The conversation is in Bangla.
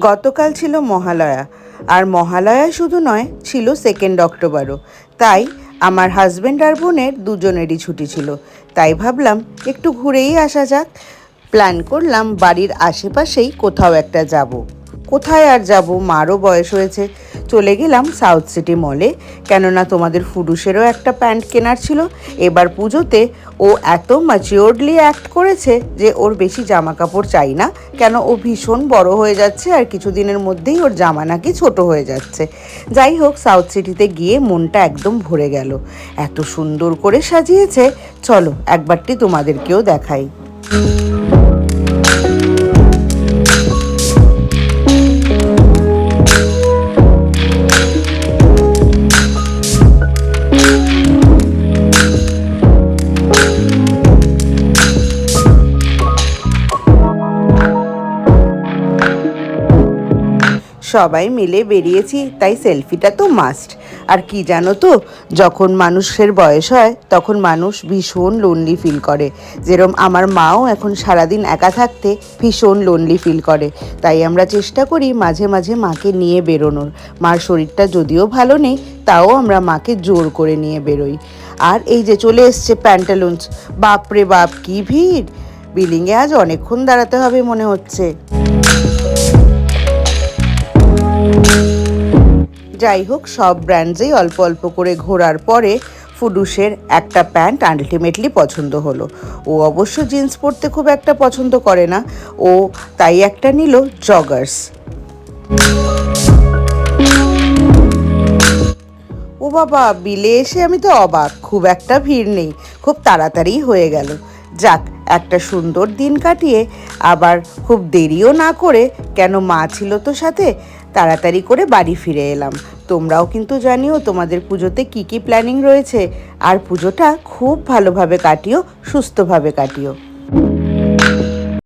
গতকাল ছিল মহালয়া, আর মহালয়া শুধু নয়, ছিল সেকেন্ড অক্টোবরও। তাই আমার হাজব্যান্ড আর বোনের দুজনেরই ছুটি ছিল। তাই ভাবলাম একটু ঘুরেই আসা যাক। প্ল্যান করলাম বাড়ির আশেপাশেই কোথাও একটা যাব। কোথায় আর যাব? মারও বয়স হয়েছে। চলে গেলাম সাউথ সিটি মলে কেননা তোমাদের ফুডুসেরও একটা প্যান্ট কেনার ছিল। এবার পুজোতে ও এত ম্যাচিওরলি অ্যাক্ট করেছে যে ওর বেশি জামা কাপড় চাই না। কেন ও ভীষণ বড় হয়ে যাচ্ছে আর কিছুদিনের মধ্যেই ওর জামা নাকি ছোট হয়ে যাচ্ছে। যাই হোক সাউথ সিটিতে গিয়ে মনটা একদম ভরে গেল। এত সুন্দর করে সাজিয়েছে। চলো, একবারটি তোমাদেরকেও দেখাই। সবাই মিলে বেরিয়েছি, তাই সেলফিটা তো মাস্ট আর কি জানো তো, যখন মানুষের বয়স হয়, তখন মানুষ ভীষণ লোনলি ফিল করে। যেরম আমার মাও এখন সারাদিন একা থাকতে ভীষণ লোনলি ফিল করে। তাই আমরা চেষ্টা করি মাঝে মাঝে মাকে নিয়ে বেরোনোর। মার শরীরটা যদিও ভালো নেই, তাও আমরা মাকে জোর করে নিয়ে বেরোই। আর এই যে চলে এসছে প্যান্টালুন্স বাপরে বাপ, কি ভিড়! বিলিংয়ে আজ অনেকক্ষণ দাঁড়াতে হবে মনে হচ্ছে। যাই হোক সব ব্র্যান্ডসেই অল্প অল্প করে ঘোরার পরে ফুডুসের একটা প্যান্ট আলটিমেটলি পছন্দ হলো। ও অবশ্য জিন্স পরতে খুব একটা পছন্দ করে না। ও তাই একটা নিল জগার্স ও বাবা, বিলে এসে আমি তো অবাক, খুব একটা ভিড় নেই, খুব তাড়াতাড়ি হয়ে গেল। যাক, একটা সুন্দর দিন কাটিয়ে আবার খুব দেরিও না করে কেন মা ছিল তো সাথে তাড়াতাড়ি করে বাড়ি ফিরে এলাম। তোমরাও কিন্তু জানিও তোমাদের পুজোতে কি কি প্ল্যানিং রয়েছে। আর পুজোটা খুব ভালোভাবে কাটিও, সুস্থভাবে কাটিও।